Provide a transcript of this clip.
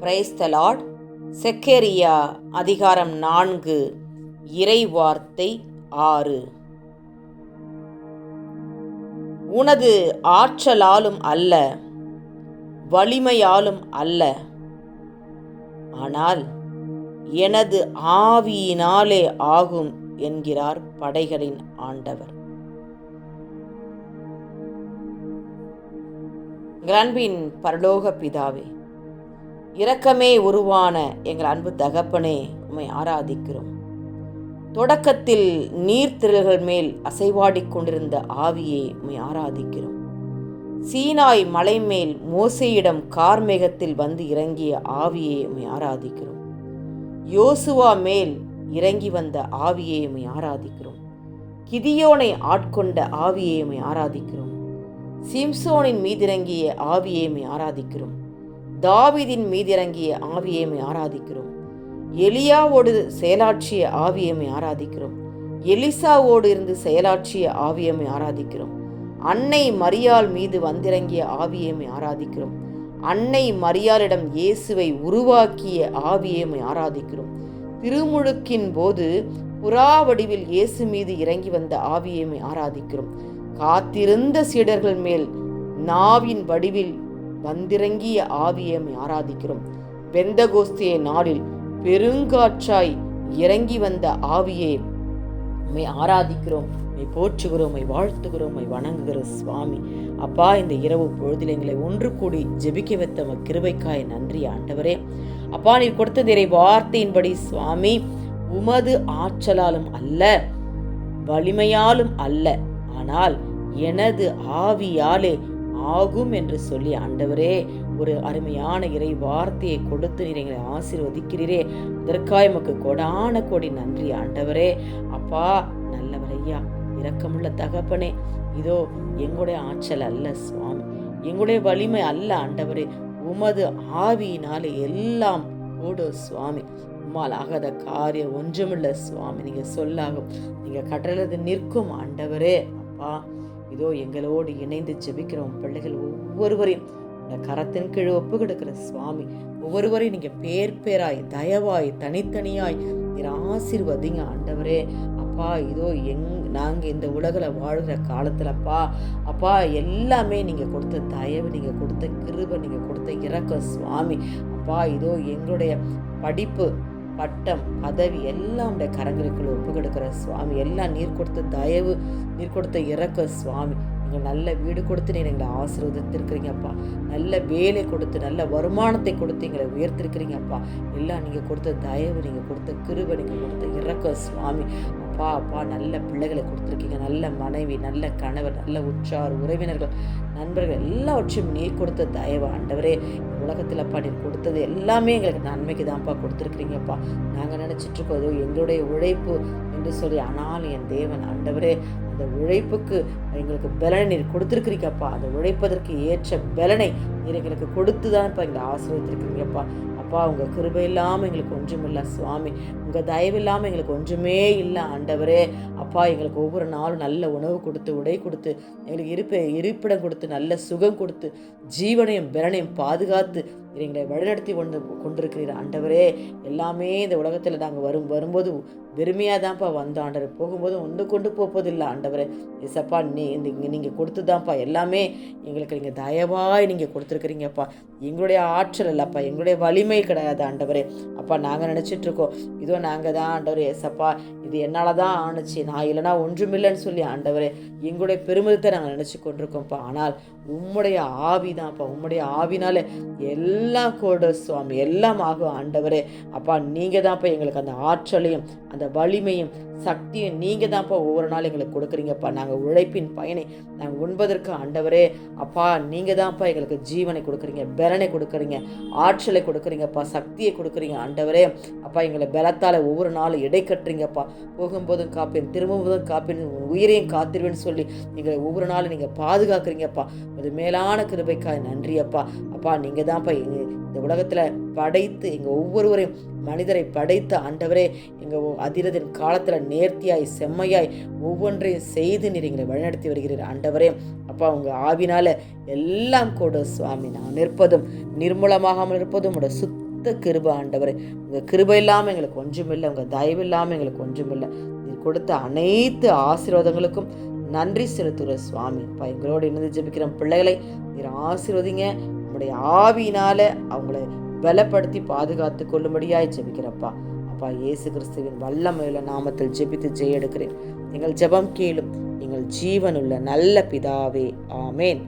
Praise the Lord செக்கேரியா அதிகாரம் நான்கு இறை வார்த்தை ஆறு. உனது ஆற்றலாலும் அல்ல வலிமையாலும் அல்ல. ஆனால் எனது ஆவியினாலே ஆகும் என்கிறார் படைகளின் ஆண்டவர். கிரன்பின் பரலோக பிதாவே இரக்கமே உருவான எங்கள் அன்பு தகப்பனே உம்மை ஆராதிக்கிறோம். தொடக்கத்தில் நீர்த்திரள்கள் மேல் அசைவாடிக் கொண்டிருந்த ஆவியை உம்மை ஆராதிக்கிறோம். சீனாய் மலை மேல் மோசையிடம் கார்மேகத்தில் வந்து இறங்கிய ஆவியை உம்மை ஆராதிக்கிறோம். யோசுவா மேல் இறங்கி வந்த ஆவியை உம்மை ஆராதிக்கிறோம். கிதியோனை ஆட்கொண்ட ஆவியை உம்மை ஆராதிக்கிறோம். சிம்சோனின் மீதிறங்கிய ஆவியை ஆராதிக்கிறோம். தாவிதின் மீதிறங்கிய ஆவியமை ஆராதிக்கிறோம். எலியாவோடு செயலாற்றிய ஆவியமை ஆராதிக்கிறோம். எலிசாவோடு இருந்து செயலாற்றிய ஆவியமை ஆராதிக்கிறோம். அன்னை மரியாள் மீது வந்திறங்கிய ஆவியமை ஆராதிக்கிறோம். அன்னை மரியாளிடம் இயேசுவை உருவாக்கிய ஆவியமை ஆராதிக்கிறோம். திருமுழுக்கின் போது புறா வடிவில் இயேசு மீது இறங்கி வந்த ஆவியமை ஆராதிக்கிறோம். காத்திருந்த சீடர்கள் மேல் நாவின் வடிவில் வந்திறங்கிய ஆவியை ஆராதிக்கிறோம். பெந்தகோஸ்திய நாளில் பெருங்காற்றாய் இறங்கி வந்த ஆவியே உண்மை ஆராதிக்கிறோம். உண்மை போற்றுகிறோம் உண்மை வாழ்த்துகிறோம் உண்மை வணங்குகிற சுவாமி. அப்பா இந்த இரவு பொழுதில் எங்களை ஒன்று கூடி ஜெபிக்க வைத்த உமக்கு கிருபைக்காய் நன்றி ஆண்டவரே. அப்பா நீ கொடுத்த நிறை வார்த்தையின்படி சுவாமி உமது ஆற்றலாலும் அல்ல வலிமையாலும் அல்ல. ஆனால் எனது ஆவியாலே ஆகும் என்று சொல்லி ஆண்டவரே ஒரு அருமையான இறை வார்த்தையை கொடுத்து நீர் எங்களை ஆசீர்வதிக்கிறீரே. அதற்காக எமக்கு கொடான கொடி நன்றி ஆண்டவரே. அப்பா நல்லவரையா இரக்கமுள்ள தகப்பனே இதோ எங்களுடைய ஆற்றல் அல்ல சுவாமி. எங்களுடைய வலிமை அல்ல ஆண்டவரே. உமது ஆவியினாலே எல்லாம் ஓடு சுவாமி. உம்மால் ஆகாத காரியம் ஒன்றுமில்ல சுவாமி. நீங்கள் சொல்லாகும். நீங்கள் கட்டளது நிற்கும் ஆண்டவரே. அப்பா இதோ எங்களோடு இணைந்து ஜெபிக்கிறோம் பிள்ளைகள் ஒவ்வொருவரையும் இந்த கரத்தின் கீழ் ஒப்பு கொடுக்கிற சுவாமி. ஒவ்வொருவரையும் நீங்கள் பேர் பேராய் தயவாய் தனித்தனியாய் நீர் ஆசீர்வதிங்க ஆண்டவரே. அப்பா இதோ எங் நாங்கள் இந்த உலகில் வாழ்கிற காலத்தில் அப்பா அப்பா எல்லாமே நீங்கள் கொடுத்த தயவு நீங்கள் கொடுத்த கிருபை நீங்கள் கொடுத்த இறக்க சுவாமி. அப்பா இதோ எங்களுடைய படிப்பு பட்டம் பதவி எல்லாம் உடைய கரங்களுக்குள்ள ஒப்பு கொடுக்குற சுவாமி. எல்லாம் நீர் கொடுத்த தயவு நீர் கொடுத்த இறக்க சுவாமி. நீங்கள் நல்ல வீடு கொடுத்து நீ எங்களை ஆசீர்வதித்திருக்கிறீங்கப்பா. நல்ல வேலை கொடுத்து நல்ல வருமானத்தை கொடுத்து எங்களை உயர்த்திருக்கிறீங்கப்பா. எல்லாம் நீங்கள் கொடுத்த தயவு நீங்கள் கொடுத்த கிருபை நீங்கள் கொடுத்த இறக்க சுவாமி. அப்பா அப்பா நல்ல பிள்ளைகளை கொடுத்துருக்கீங்க. நல்ல மனைவி நல்ல கணவர் நல்ல உற்றார் உறவினர்கள் நண்பர்கள் எல்லாவற்றையும் நீ கொடுத்த தயவு ஆண்டவரே. உலகத்தில் அப்பா நீ கொடுத்தது எல்லாமே எங்களுக்கு நன்மைக்கு தான்ப்பா கொடுத்துருக்குறீங்கப்பா. நாங்கள் நினச்சிட்ருக்கோம் ஏதோ எங்களுடைய உழைப்பு என்று சொல்லி ஆனால் என் தேவன் ஆண்டவரே அந்த உழைப்புக்கு எங்களுக்கு பலனை நீர் கொடுத்துருக்குறீங்கப்பா. அந்த உழைப்பதற்கு ஏற்ற பலனை நீர் எங்களுக்கு கொடுத்து இப்போ எங்களை ஆசிரியத்திருக்கிறீங்கப்பா அப்பா உங்கள் கிருபை இல்லாமல் எங்களுக்கு ஒன்றுமில்லை சுவாமி. உங்கள் தயவு இல்லாமல் எங்களுக்கு ஒன்றுமே இல்லை ஆண்டவரே. அப்பா எங்களுக்கு ஒவ்வொரு நாளும் நல்ல உணவு கொடுத்து உடை கொடுத்து எங்களுக்கு இருப்ப இருப்பிடம் கொடுத்து நல்ல சுகம் கொடுத்து ஜீவனையும் பிறனையும் பாதுகாத்து எங்களை வழிநடத்தி கொண்டு கொண்டிருக்கிறீர் ஆண்டவரே. எல்லாமே இந்த உலகத்தில் நாங்கள் வரும் வரும்போது வெறுமையாக தான்ப்பா வந்தோம் ஆண்டவர். போகும்போது ஒன்று கொண்டு போவதில்லை ஆண்டவரே. எசப்பா நீ இந்த இங்கே நீங்கள் கொடுத்து தான்ப்பா எல்லாமே எங்களுக்கு நீங்கள் தயவாய் நீங்கள் கொடுத்துருக்குறீங்கப்பா. எங்களுடைய ஆற்றல் இல்லைப்பா எங்களுடைய வலிமை கிடையாது ஆண்டவரே. அப்பா நாங்கள் நினச்சிட்டு இருக்கோம் இதோ நாங்கள் தான் ஆண்டவர் எசப்பா இது என்னால் தான் ஆணுச்சு நான் இல்லைனா ஒன்றுமில்லைன்னு சொல்லி ஆண்டவரே எங்களுடைய பெருமிதத்தை நாங்கள் நினச்சி கொண்டிருக்கோம்ப்பா. ஆனால் உம்முடைய ஆவி தான்ப்பா உம்முடைய ஆவினால எல்லாம் கூட சுவாமி எல்லாம் ஆகும் ஆண்டவரே. அப்பா நீங்கள் தான்ப்பா எங்களுக்கு அந்த ஆற்றலையும் அந்த வலிமையும் சக்தியும் நீங்கள் தான்ப்பா ஒவ்வொரு நாள் எங்களுக்கு கொடுக்குறீங்கப்பா. நாங்கள் உழைப்பின் பயனை நாங்கள் உண்பதற்கு ஆண்டவரே. அப்பா நீங்கள் தான்ப்பா எங்களுக்கு ஜீவனை கொடுக்குறீங்க பலனை கொடுக்குறீங்க ஆற்றலை கொடுக்குறீங்கப்பா சக்தியை கொடுக்குறீங்க ஆண்டவரே. அப்பா எங்களை பலத்தால் ஒவ்வொரு நாளும் இடை கட்டுறீங்கப்பா. போகும்போதும் காப்பேன் திரும்பும்போதும் காப்பேன் உயிரையும் காத்திருவேன்னு சொல்லி எங்களை ஒவ்வொரு நாளும் நீங்கள் பாதுகாக்கிறீங்கப்பா. அது மேலான கிருபைக்காய் நன்றி அப்பா அப்பா நீங்கள் தான்ப்பா இந்த உலகத்தில் படைத்து எங்கள் ஒவ்வொருவரையும் மனிதரை படைத்த ஆண்டவரே எங்கள் அதிரதின் காலத்தில் நேர்த்தியாய் செம்மையாய் ஒவ்வொன்றையும் செய்து நீர் எங்களை வழிநடத்தி வருகிறீர் ஆண்டவரே. அப்பா உங்கள் ஆவினால் எல்லாம் கூட சுவாமி நான் நிற்பதும் நிர்மூலமாகாமல் இருப்பதும் உடைய சுத்த கிருப கிருபை ஆண்டவரே. உங்கள் கிருபை இல்லாமல் எங்களுக்கு ஒன்றுமில்லை உங்கள் தயவு இல்லாமல் எங்களுக்கு ஒன்றுமில்லை. நீர் கொடுத்த அனைத்து ஆசீர்வாதங்களுக்கும் நன்றி செலுத்துகிற சுவாமி. அப்பா எங்களோடு இணைந்து ஜெபிக்கிற பிள்ளைகளை நீர் ஆசீர்வதிங்க உங்களுடைய ஆவியினால அவங்கள பலப்படுத்தி பாதுகாத்து கொள்ளும்படியாய் ஜெபிக்கிறப்பா. அப்பா இயேசு கிறிஸ்துவின் வல்லமையுள்ள நாமத்தில் ஜெபித்து ஜெய எடுக்கிறேன் எங்கள் ஜெபம் கேளும் எங்கள் ஜீவனுள்ள நல்ல பிதாவே. ஆமேன்.